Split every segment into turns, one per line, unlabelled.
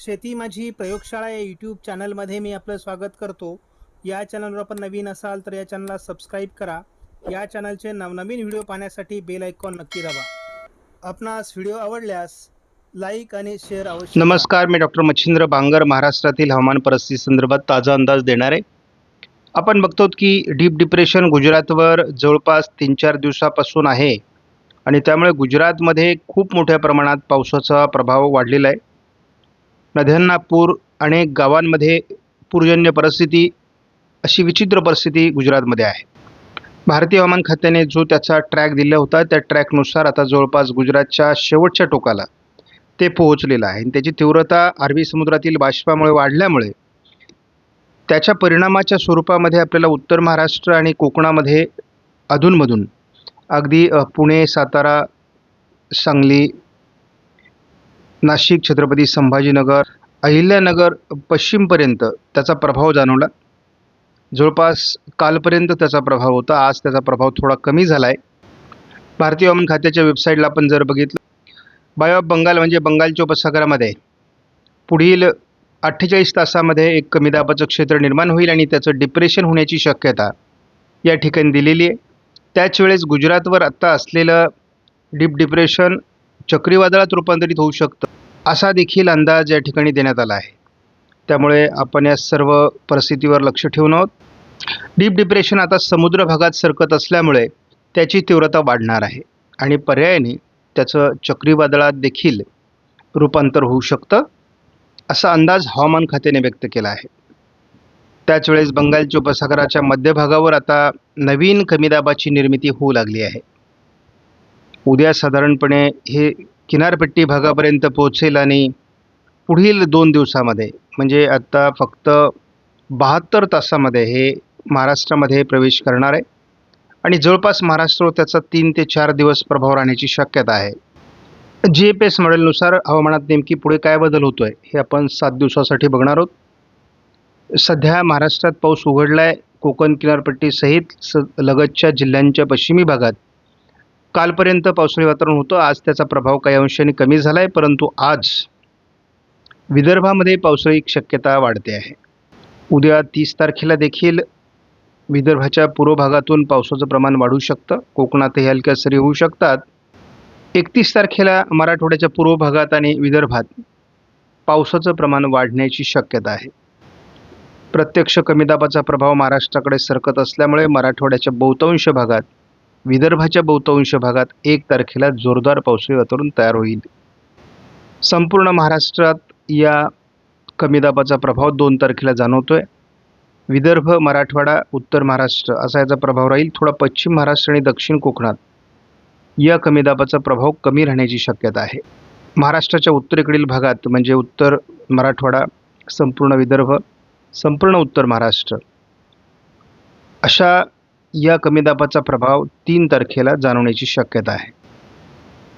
शेती माझी प्रयोगशाळा या यूट्यूब चॅनलमध्ये मी आपलं स्वागत करतो. या चॅनलवर आपण नवीन असाल तर या चॅनलला सबस्क्राईब करा. या चॅनलचे नवनवीन व्हिडिओ पाहण्यासाठी बेल आयकॉन नक्की दाबा. आपणास व्हिडिओ आवडल्यास लाईक आणि शेअर अवश्य
नमस्कार मी डॉक्टर मच्छिंद्र बांगर महाराष्ट्रातील हवामान परिस्थिती संदर्भात ताजा अंदाज देणार. आहे आपण बघतो की डीप डिप्रेशन गुजरातवर जवळपास तीन चार दिवसापासून आहे. आणि त्यामुळे गुजरातमध्ये खूप मोठ्या प्रमाणात पावसाचा प्रभाव वाढलेला आहे. नद्यांना पूर अनेक गावांमध्ये पूरजन्य परिस्थिती अशी विचित्र परिस्थिती गुजरातमध्ये आहे. भारतीय हवामान खात्याने जो त्याचा ट्रॅक दिला होता त्या ट्रॅकनुसार आता जवळपास गुजरातच्या शेवटच्या टोकाला ते पोहोचलेलं आहे. आणि त्याची तीव्रता अरबी समुद्रातील बाष्पामुळे वाढल्यामुळे त्याच्या परिणामाच्या स्वरूपामध्ये आपल्याला उत्तर महाराष्ट्र आणि कोकणामध्ये अधूनमधून अगदी पुणे सातारा सांगली नाशिक छत्रपती संभाजीनगर अहिल्यानगर पश्चिमपर्यंत त्याचा प्रभाव जाणवला. जवळपास कालपर्यंत त्याचा प्रभाव होता. आज त्याचा प्रभाव थोडा कमी झाला आहे भारतीय हवामान खात्याच्या वेबसाईटला आपण जर बघितलं बाय ऑफ म्हणजे बंगाल म्हणजे बंगालच्या उपसागरामध्ये पुढील अठ्ठेचाळीस तासामध्ये एक कमी दाबाचं क्षेत्र निर्माण होईल आणि त्याचं डिप्रेशन होण्याची शक्यता या ठिकाणी दिलेली आहे. त्याच वेळेस गुजरातवर आत्ता असलेलं डीप डिप्रेशन चक्रीवादळात रूपांतरित होऊ शकतं असा देखील अंदाज या ठिकाणी देण्यात आला आहे. त्यामुळे आपण या सर्व परिस्थितीवर लक्ष ठेवून आहोत. डीप डिप्रेशन आता समुद्र भागात सरकत असल्यामुळे त्याची तीव्रता वाढणार आहे आणि पर्यायाने त्याचं चक्रीवादळात देखील रूपांतर होऊ शकतं असा अंदाज हवामान खात्याने व्यक्त केला आहे. त्याच वेळेस बंगालच्या उपसागराच्या मध्यभागावर आता नवीन कमी दाबाची निर्मिती होऊ लागली आहे. उद्या साधारणपणे हे किनारपट्टी भागापर्यंत पोहोचेल आणि पुढील दोन दिवसामध्ये म्हणजे आत्ता फक्त बहात्तर तासामध्ये हे महाराष्ट्रामध्ये प्रवेश करणार आहे. आणि जवळपास महाराष्ट्र त्याचा तीन ते चार दिवस प्रभाव राहण्याची शक्यता आहे. जी एफ एस मॉडेलनुसार हवामानात नेमकी पुढे काय बदल होतो आहे हे आपण सात दिवसासाठी बघणार आहोत. सध्या महाराष्ट्रात पाऊस उघडला आहे कोकण किनारपट्टीसहित स लगतच्या जिल्ह्यांच्या पश्चिमी भागात कालपर्यंत पावसाळी वातावरण होतं. आज त्याचा प्रभाव काही अंशाने कमी झाला आहे परंतु आज विदर्भामध्ये पावसाळी शक्यता वाढते आहे. उद्या तीस तारखेला देखील विदर्भाच्या पूर्व भागातून पावसाचं प्रमाण वाढू शकतं. कोकणातही हलक्या सरी होऊ शकतात. एकतीस तारखेला मराठवाड्याच्या पूर्व भागात आणि विदर्भात पावसाचं प्रमाण वाढण्याची शक्यता आहे. प्रत्यक्ष कमी दाबाचा प्रभाव महाराष्ट्राकडे सरकत असल्यामुळे मराठवाड्याच्या बहुतांश भागात विदर्भाच्या बहुतांश भागात एक तारखेला जोरदार पावसाळी वातावरण तयार होईल. संपूर्ण महाराष्ट्रात या कमी दाबाचा प्रभाव दोन तारखेला जाणवतो आहे विदर्भ मराठवाडा उत्तर महाराष्ट्र असा याचा प्रभाव राहील. थोडा पश्चिम महाराष्ट्र आणि दक्षिण कोकणात या कमी दाबाचा प्रभाव कमी राहण्याची शक्यता आहे. महाराष्ट्राच्या उत्तरेकडील भागात म्हणजे उत्तर मराठवाडा संपूर्ण विदर्भ संपूर्ण उत्तर महाराष्ट्र अशा या कमी दाबाचा प्रभाव तीन तारखेला जाणवण्याची शक्यता आहे.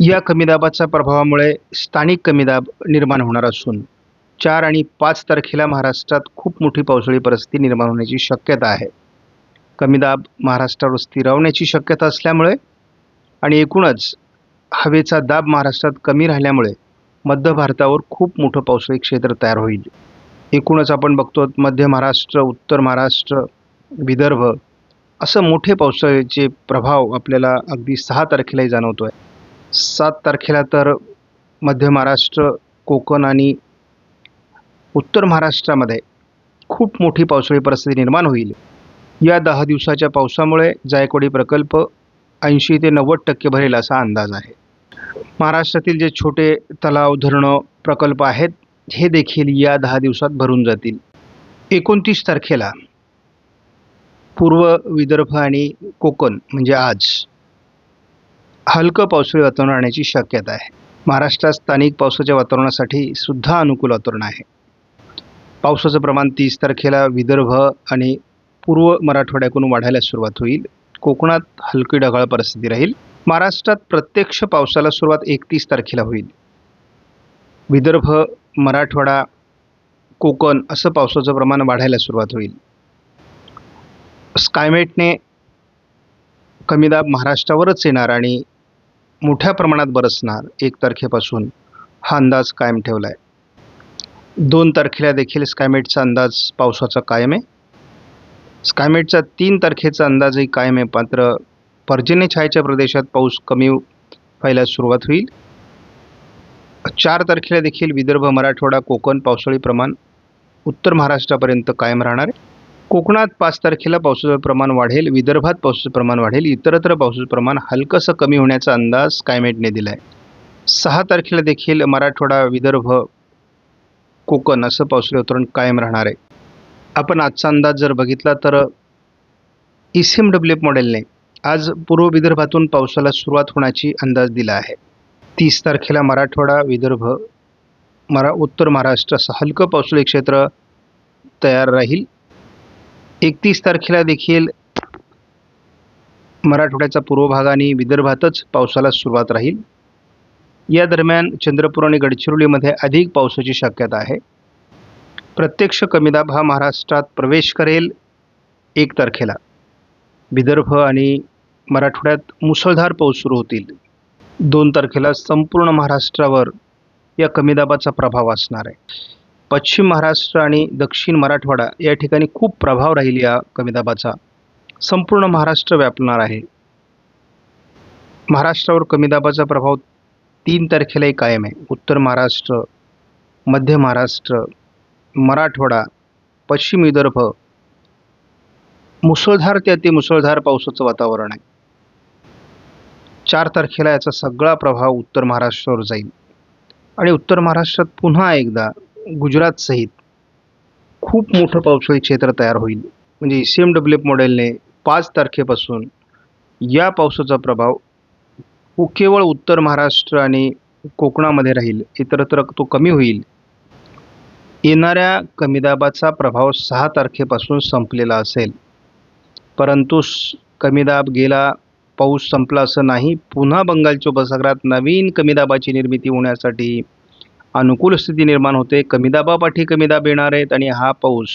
या कमी दाबाच्या प्रभावामुळे स्थानिक कमी दाब निर्माण होणार असून चार आणि पाच तारखेला महाराष्ट्रात खूप मोठी पावसाळी परिस्थिती निर्माण होण्याची शक्यता आहे. कमी दाब महाराष्ट्रावर स्थिरावण्याची शक्यता असल्यामुळे आणि एकूणच हवेचा दाब महाराष्ट्रात कमी राहिल्यामुळे मध्य भारतावर खूप मोठं पावसाळी क्षेत्र तयार होईल. एकूणच आपण बघतो मध्य महाराष्ट्र उत्तर महाराष्ट्र विदर्भ असं मोठे पावसाळ्याचे प्रभाव आपल्याला अगदी सहा तारखेलाही जाणवतो आहे सात तारखेला तर मध्य महाराष्ट्र कोकण आणि उत्तर महाराष्ट्रामध्ये खूप मोठी पावसाळी परिस्थिती निर्माण होईल. या दहा दिवसाच्या पावसामुळे जायकवाडी प्रकल्प ऐंशी ते नव्वद टक्के भरेल असा अंदाज आहे. महाराष्ट्रातील जे छोटे तलाव धरणं प्रकल्प आहेत हे देखील या दहा दिवसात भरून जातील. एकोणतीस तारखेला पूर्व विदर्भ आणि कोकण म्हणजे आज हलकं पावसाळी वातावरण राहण्याची शक्यता आहे. महाराष्ट्रात स्थानिक पावसाच्या वातावरणासाठी सुद्धा अनुकूल वातावरण आहे. पावसाचं प्रमाण तीस तारखेला विदर्भ आणि पूर्व मराठवाड्याकडून वाढायला सुरुवात होईल. कोकणात हलकी ढगाळ परिस्थिती राहील. महाराष्ट्रात प्रत्यक्ष पावसाला सुरुवात एकतीस तारखेला होईल. विदर्भ मराठवाडा कोकण असं पावसाचं प्रमाण वाढायला सुरुवात होईल. स्कायमेटने कमी दाब महाराष्ट्रावरच येणार आणि मोठ्या प्रमाणात बरसणार एक तारखेपासून हा अंदाज कायम ठेवला आहे दोन तारखेला देखील स्कायमेटचा अंदाज पावसाचा कायम आहे. स्कायमेटचा तीन तारखेचा अंदाजही कायम आहे मात्र पर्जन्य छायेच्या प्रदेशात पाऊस कमी व्हायला सुरुवात होईल. चार तारखेला देखील विदर्भ मराठवाडा कोकण पावसाळी प्रमाण उत्तर महाराष्ट्रापर्यंत कायम राहणार आहे. कोकणात पाच तारखेला पावसाचं प्रमाण वाढेल विदर्भात पावसाचं प्रमाण वाढेल इतरत्र पावसाचं प्रमाण हलकंसं कमी होण्याचा अंदाज स्कायमेटने दिला आहे सहा तारखेला देखील मराठवाडा विदर्भ कोकण असं पावसाळी वातावरण कायम राहणार आहे. आपण आजचा अंदाज जर बघितला तर E C M W F मॉडेलने आज पूर्व विदर्भातून पावसाला सुरुवात होण्याची अंदाज दिला आहे. तीस तारखेला मराठवाडा विदर्भ मरा उत्तर महाराष्ट्र असं हलकं पावसाळी क्षेत्र तयार राहील. एकतीस तारखेला देखील मराठवाड्याचा पूर्व भाग आणि विदर्भातच पावसाला सुरुवात राहील. या दरम्यान चंद्रपूर आणि गडचिरोलीमध्ये अधिक पावसाची शक्यता आहे. प्रत्यक्ष कमीदाब हा महाराष्ट्रात प्रवेश करेल एक तारखेला. विदर्भ आणि मराठवाड्यात मुसळधार पाऊस सुरू होतील. दोन तारखेला संपूर्ण महाराष्ट्रावर या कमीदाबाचा प्रभाव असणार आहे. पश्चिम महाराष्ट्र आणि दक्षिण मराठवाडा या ठिकाणी खूप प्रभाव राहील या कमीदाबाचा. संपूर्ण महाराष्ट्र व्यापणार आहे. महाराष्ट्रावर कमीदाबाचा प्रभाव तीन तारखेलाही कायम आहे. उत्तर महाराष्ट्र मध्य महाराष्ट्र मराठवाडा पश्चिम विदर्भ. मुसळधार ते अतिमुसळधार पावसाचं वातावरण आहे. चार तारखेला याचा सगळा प्रभाव उत्तर महाराष्ट्रावर जाईल. आणि उत्तर महाराष्ट्रात पुन्हा एकदा गुजरातसहित खूप मोठं पावसाळी क्षेत्र तयार होईल. म्हणजे सी एम डब्ल्यू एफ मॉडेलने पाच तारखेपासून या पावसाचा प्रभाव केवळ उत्तर महाराष्ट्र आणि कोकणामध्ये राहील इतरत्र तो कमी होईल. येणाऱ्या कमीदाबाचा प्रभाव सहा तारखेपासून संपलेला असेल. परंतु कमीदाब गेला पाऊस संपला असं नाही पुन्हा बंगालच्या उपसागरात नवीन कमीदाबाची निर्मिती होण्यासाठी अनुकूल स्थिती निर्माण होते. कमीदाबापाठी कमीदाब येणार आहेत आणि हा पाऊस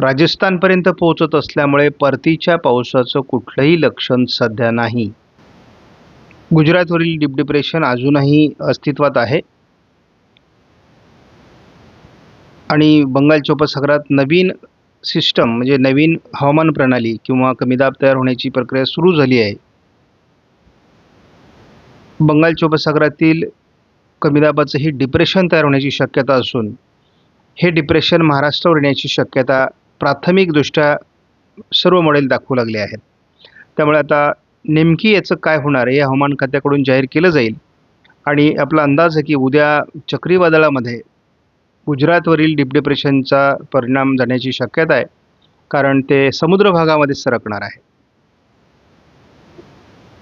राजस्थानपर्यंत पोहोचत असल्यामुळे परतीच्या पावसाचं कुठलंही लक्षण सध्या नाही. गुजरातवरील डीप डिप्रेशन अजूनही अस्तित्वात आहे. आणि बंगालच्या उपसागरात नवीन सिस्टम म्हणजे नवीन हवामान प्रणाली किंवा कमीदाब तयार होण्याची प्रक्रिया सुरू झाली आहे. बंगालच्या उपसागरातील कमीदाबाचं हे डिप्रेशन तयार होण्याची शक्यता असून हे डिप्रेशन महाराष्ट्रावर येण्याची शक्यता प्राथमिकदृष्ट्या सर्व मॉडेल दाखवू लागले आहेत. त्यामुळे आता नेमकी याचं काय होणार आहे हे हवामान खात्याकडून जाहीर केलं जाईल. आणि आपला अंदाज आहे की उद्या चक्रीवादळामध्ये गुजरातवरील डीप डिप्रेशनचा परिणाम जाण्याची शक्यता आहे कारण ते समुद्र भागामध्ये सरकणार आहे.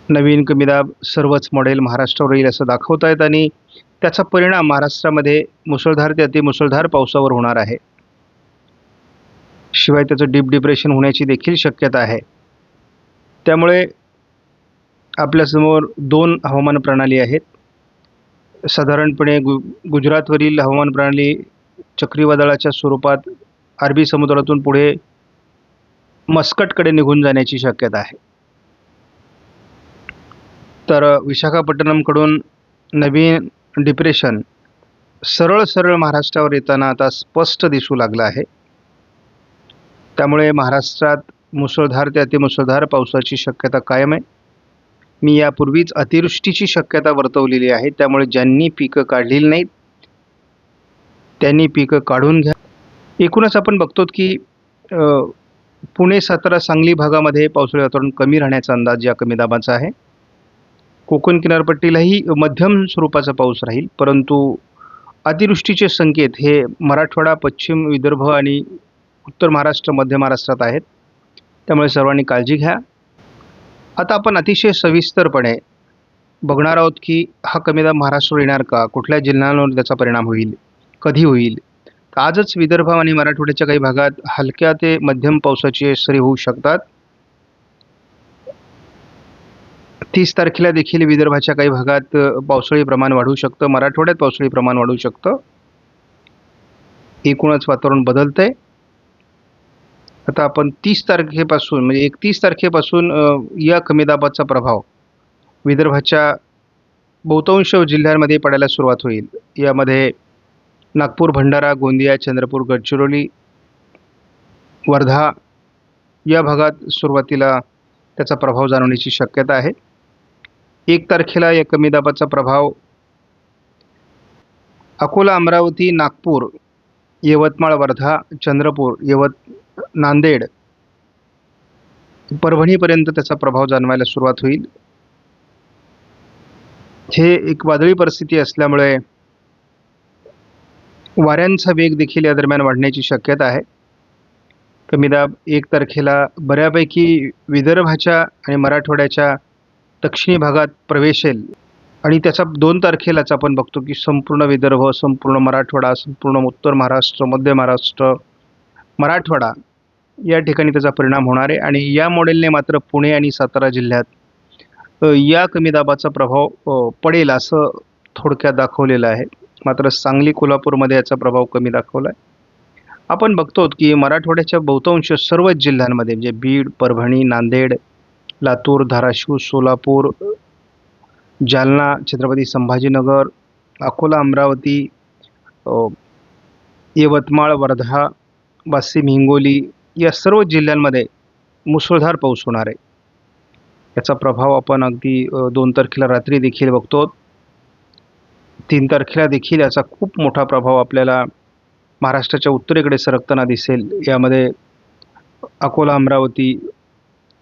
नवीन कमीदाब सर्वच मॉडेल महाराष्ट्रावर येईल असं दाखवत आहेत आणि त्याचा परिणाम महाराष्ट्रामध्ये मुसळधार ते अतिमुसळधार पावसावर होणार आहे. शिवाय त्याचं डीप डिप्रेशन होण्याची देखील शक्यता आहे. त्यामुळे आपल्यासमोर दोन हवामान प्रणाली आहेत. साधारणपणे गु गुजरातवरील हवामान प्रणाली चक्रीवादळाच्या स्वरूपात अरबी समुद्रातून पुढे मस्कटकडे निघून जाण्याची शक्यता आहे. तर विशाखापट्टणमकडून नवीन डिप्रेशन सरळ सरळ महाराष्ट्रावर येताना आता स्पष्ट दिसू लागलं आहे. त्यामुळे महाराष्ट्रात मुसळधार ते अतिमुसळधार पावसाची शक्यता कायम आहे. मी यापूर्वीच अतिवृष्टीची शक्यता वर्तवलेली आहे. त्यामुळे ज्यांनी पिकं काढलेली नाहीत त्यांनी पिकं काढून घ्या. एकूणच आपण बघतो की पुणे सातारा सांगली भागामध्ये पावसाळी वातावरण कमी राहण्याचा अंदाज या कमी दाबाचा आहे. कोकण किनारपट्टीलाही मध्यम स्वरूपाचा पाऊस राहील परंतु अतिवृष्टीचे संकेत हे मराठवाडा पश्चिम विदर्भ आणि उत्तर महाराष्ट्र मध्य महाराष्ट्रात आहेत. त्यामुळे सर्वांनी काळजी घ्या. आता आपण अतिशय सविस्तरपणे बघणार आहोत की हा कमी दाब महाराष्ट्रावर येणार का? कुठल्या जिल्ह्यांवर त्याचा परिणाम होईल? कधी होईल? आजच विदर्भ आणि मराठवाड्याच्या काही भागात हलक्या ते मध्यम पावसाची सरी होऊ शकतात. तीस तारखेला देखील विदर्भाच्या काही भागात पावसाळी प्रमाण वाढू शकतं. मराठवाड्यात पावसाळी प्रमाण वाढू शकतं. एकूणच वातावरण बदलतंय. आता आपण तीस तारखेपासून म्हणजे एकतीस तारखेपासून या कमी दाबाचा प्रभाव विदर्भाच्या बहुतांश जिल्ह्यांमध्ये पडायला सुरुवात होईल. यामध्ये नागपूर भंडारा गोंदिया चंद्रपूर गडचिरोली वर्धा या भागात सुरुवातीला त्याचा प्रभाव जाणवण्याची शक्यता आहे. एक तारखेला या कमी दाबाचा प्रभाव. अकोला अमरावती नागपूर यवतमाळ वर्धा चंद्रपूर यवत नांदेड परभणीपर्यंत त्याचा प्रभाव जाणवायला सुरुवात होईल. हे एक वादळी परिस्थिती असल्यामुळे वाऱ्यांचा वेग देखील या दरम्यान वाढण्याची शक्यता आहे. कमी दाब एक तारखेला बऱ्यापैकी विदर्भाच्या आणि मराठवाड्याच्या दक्षिणी भागात प्रवेशेल आणि त्याचा दोन तारखेलाच आपण बघतो की संपूर्ण विदर्भ संपूर्ण मराठवाडा संपूर्ण उत्तर महाराष्ट्र मध्य महाराष्ट्र मराठवाडा या ठिकाणी त्याचा परिणाम होणार आहे. आणि या मॉडेलने मात्र पुणे आणि सातारा जिल्ह्यात या कमी दाबाचा प्रभाव पडेल असं थोडक्यात दाखवलेलं आहे. मात्र सांगली कोल्हापूरमध्ये याचा प्रभाव कमी दाखवला आहे आपण बघतो की मराठवाड्याच्या बहुतांश सर्वच जिल्ह्यांमध्ये म्हणजे बीड परभणी नांदेड लातूर धाराशिव सोलापूर जालना छत्रपती संभाजीनगर अकोला अमरावती यवतमाळ वर्धा वाशिम हिंगोली या सर्व जिल्ह्यांमध्ये मुसळधार पाऊस होणार आहे. याचा प्रभाव आपण अगदी दोन तारखेला रात्री देखील बघतो. तीन तारखेला देखील याचा खूप मोठा प्रभाव आपल्याला महाराष्ट्राच्या उत्तरेकडे सरकताना दिसेल. यामध्ये अकोला अमरावती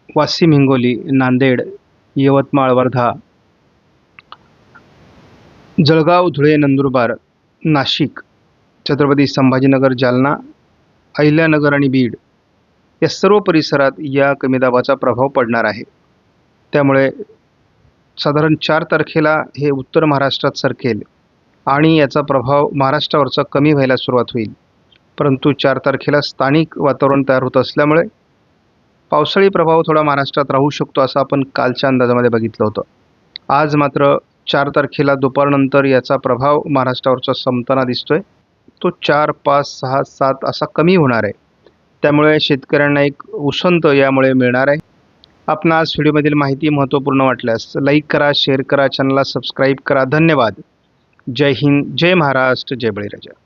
वाशिम हिंगोली नांदेड यवतमाळ वर्धा जळगाव धुळे नंदुरबार नाशिक छत्रपती संभाजीनगर जालना अहिल्यानगर आणि बीड या सर्व परिसरात या कमी दाबाचा प्रभाव पडणार आहे. त्यामुळे साधारण चार तारखेला हे उत्तर महाराष्ट्रात सरकेल आणि याचा प्रभाव महाराष्ट्रावरचा कमी व्हायला सुरुवात होईल. परंतु चार तारखेला स्थानिक वातावरण तयार होत असल्यामुळे पावसाळी प्रभाव थोडा महाराष्ट्रात राहू शकतो असं आपण कालच्या अंदाजामध्ये बघितलं होतं. आज मात्र चार तारखेला दुपारनंतर याचा प्रभाव महाराष्ट्रावरचा संपताना दिसतोय. तो चार पाच सहा सात असा कमी होणार आहे. त्यामुळे शेतकऱ्यांना एक उसंत यामुळे मिळणार आहे. आपण आज व्हिडिओमधील माहिती महत्त्वपूर्ण वाटल्यास लाईक करा शेअर करा चॅनलला सबस्क्राईब करा. धन्यवाद. जय हिंद जय महाराष्ट्र जय बळीराजा.